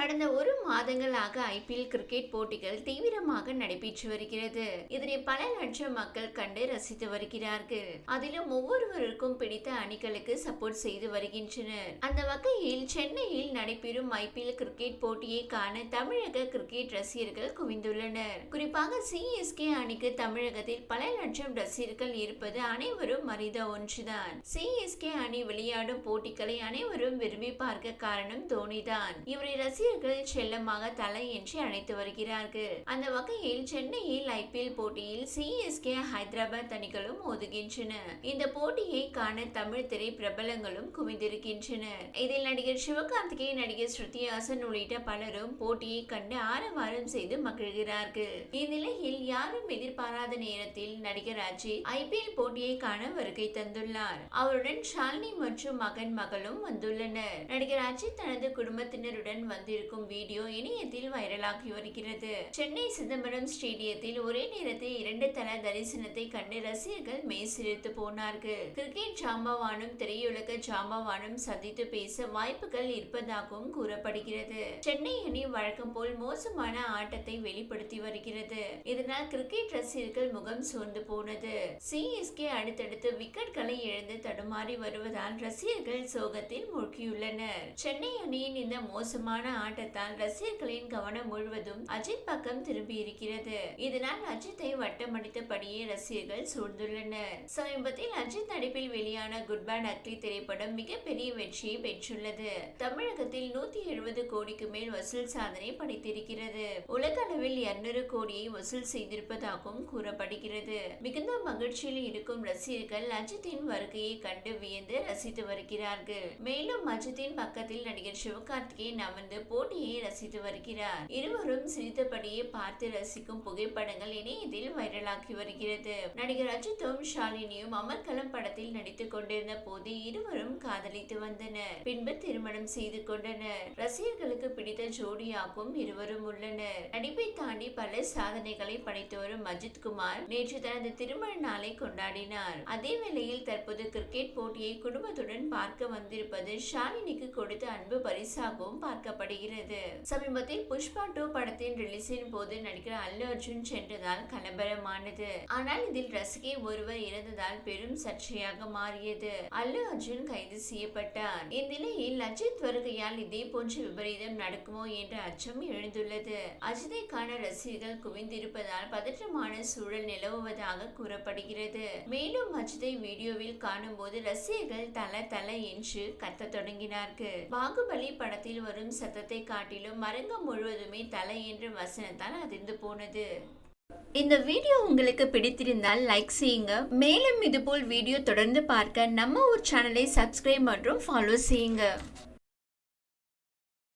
கடந்த ஒரு மாதங்களாக ஐபிஎல் கிரிக்கெட் போட்டிகள் தீவிரமாக நடைபெற்று வருகிறது. இதனை பல லட்சம் மக்கள் கண்டு ரசித்து வருகிறார்கள். அதிலும் ஒவ்வொருவருக்கும் பிடித்த அணிகளுக்கு சப்போர்ட் செய்து வருகின்றனர். அந்த வகையில் சென்னையில் நடைபெறும் ஐபிஎல் கிரிக்கெட் போட்டியை காண தமிழக கிரிக்கெட் ரசிகர்கள் குவிந்துள்ளனர். குறிப்பாக சிஎஸ்கே அணிக்கு தமிழகத்தில் பல லட்சம் ரசிகர்கள் இருப்பது அனைவரும் அறிந்த ஒன்றுதான். சிஎஸ்கே அணி விளையாடும் போட்டிகளை அனைவரும் விரும்பி பார்க்க காரணம் தோனிதான். இவரை ரசிகர்கள் செல்லமாக தலை என்று அழைத்து வருகிறார்கள். அந்த வகையில் சென்னையில் ஐபிஎல் போட்டியில் சிஎஸ்கே ஹைதராபாத் அணிகளும் மோதுகின்றன. இந்த போட்டியை காண தமிழ் திரை பிரபலங்களும் குவிந்திருக்கின்றனர் இதில் நடிகர் சிவகார்த்திகே நடிகர் ஸ்ருதி ஹாசன் உள்ளிட்ட பலரும் போட்டியை கண்டு ஆரவாரம் செய்து மகிழ்கிறார்கள். இந்நிலையில் யாரும் எதிர்பாராத நேரத்தில் நடிகர் அஜித் ஐபிஎல் போட்டியை காண வருகை தந்துள்ளார். அவருடன் ஷாலினி மற்றும் மகன் மகளும் வந்துள்ளனர். நடிகர் அஜித் தனது குடும்பத்தினருடன் இருக்கும் வீடியோ இணையத்தில் வைரலாகி வருகிறது. சென்னை சிதம்பரம் ஸ்டேடியத்தில் ஒரே நேரத்தில் இரண்டு தல தரிசனத்தை கண்டு ரசிகர்கள் மெய்சிலிர்த்து போனார்கள். கிரிக்கெட் ஜாம்பவானும் திரையுலக ஜாம்பவானும் சந்தித்து பேச வாய்ப்புகள் இருப்பதாகவும் கூறப்படுகிறது. சென்னை அணி வழக்கம் போல் மோசமான ஆட்டத்தை வெளிப்படுத்தி வருகிறது. இதனால் கிரிக்கெட் ரசிகர்கள் முகம் சோர்ந்து போனது. சிஎஸ்கே அடுத்தடுத்து விக்கெட்களை இழந்து தடுமாறி வருவதால் ரசிகர்கள் சோகத்தில் மூழ்கியுள்ளனர். சென்னை அணியின் இந்த மோசமான ஆட்டத்தால் ரசிகர்களின் கவனம் முழுவதும் அஜித் பக்கம் திரும்பி இருக்கிறது. இதனால் அஜித்தை வட்டமடித்தபடியே ரசிகர்கள் சூழ்ந்துள்ளனர். சமீபத்தில் அஜித் நடிப்பில் வெளியான குட் பேட் அக்லி திரைப்படம் மிகப்பெரிய வெற்றியை பெற்றுள்ளது. தமிழகத்தில் நூத்தி எழுபது கோடிக்கு மேல் வசூல் சாதனை படைத்திருக்கிறது. உலக அளவில் இருநூறு கோடியை வசூல் செய்திருப்பதாகவும் கூறப்படுகிறது. மிகுந்த மகிழ்ச்சியில் இருக்கும் ரசிகர்கள் அஜித்தின் வருகையை கண்டு வியந்து ரசித்து வருகிறார்கள். மேலும் அஜித்தின் பக்கத்தில் நடிகர் சிவகார்த்திகேயன் அமர்ந்து போட்டியை ரசித்து வருகிறார். இருவரும் சிரித்தபடியே பார்த்து ரசிக்கும் புகைப்படங்கள் இணையத்தில் வைரலாகி வருகிறது. நடிகர் அஜித்தும் ஷாலினியும் அமர்கலம் படத்தில் நடித்துக் கொண்டிருந்த போது இருவரும் காதலித்து வந்தனர். பின்பு திருமணம் செய்து கொண்டனர். ரசிகர்களுக்கு பிடித்த ஜோடியாகவும் இருவரும் உள்ளனர். நடிப்பை தாண்டி பல சாதனைகளை படைத்து வரும் அஜித் குமார் நேற்று தனது திருமண நாளை கொண்டாடினார். அதே வேளையில் தற்போது கிரிக்கெட் போட்டியை குடும்பத்துடன் பார்க்க வந்திருப்பது ஷாலினிக்கு கொடுத்த அன்பு பரிசாகவும் பார்க்கப்படுகிறது. வருகிறது சமீபத்தில் புஷ்பா டூ படத்தின் ரிலீஸின் போது நடிகர் அல்லு அர்ஜுன் சென்றதால் கலபரமானது. ஆனால் இதில் ரசிகை ஒருவர் இறந்ததால் பெரும் சர்ச்சையாக மாறியது. அல்லு அர்ஜுன் கைது செய்யப்பட்டார். இந்நிலையில் அஜித் வருகையால் இதே போன்ற விபரீதம் நடக்குமோ என்ற அச்சம் எழுந்துள்ளது. அஜித்தை காண ரசிகர்கள் குவிந்திருப்பதால் பதற்றமான சூழல் நிலவுவதாக கூறப்படுகிறது. மேலும் அஜித்தை வீடியோவில் காணும் போது ரசிகர்கள் தல தல என்று கத்த தொடங்கினார்கள். பாகுபலி படத்தில் வரும் சத்தத்தை காட்டிலும் மரங்கம் முழுவதுமே தலை என்ற வசனத்தால் அதிர்ந்து போனது. இந்த வீடியோ உங்களுக்கு பிடித்திருந்தால் லைக் செய்யுங்க. மேலும் இதுபோல் வீடியோ தொடர்ந்து பார்க்க நம்ம ஒரு சேனலை சப்ஸ்கிரைப் மற்றும் ஃபாலோ செய்யுங்க.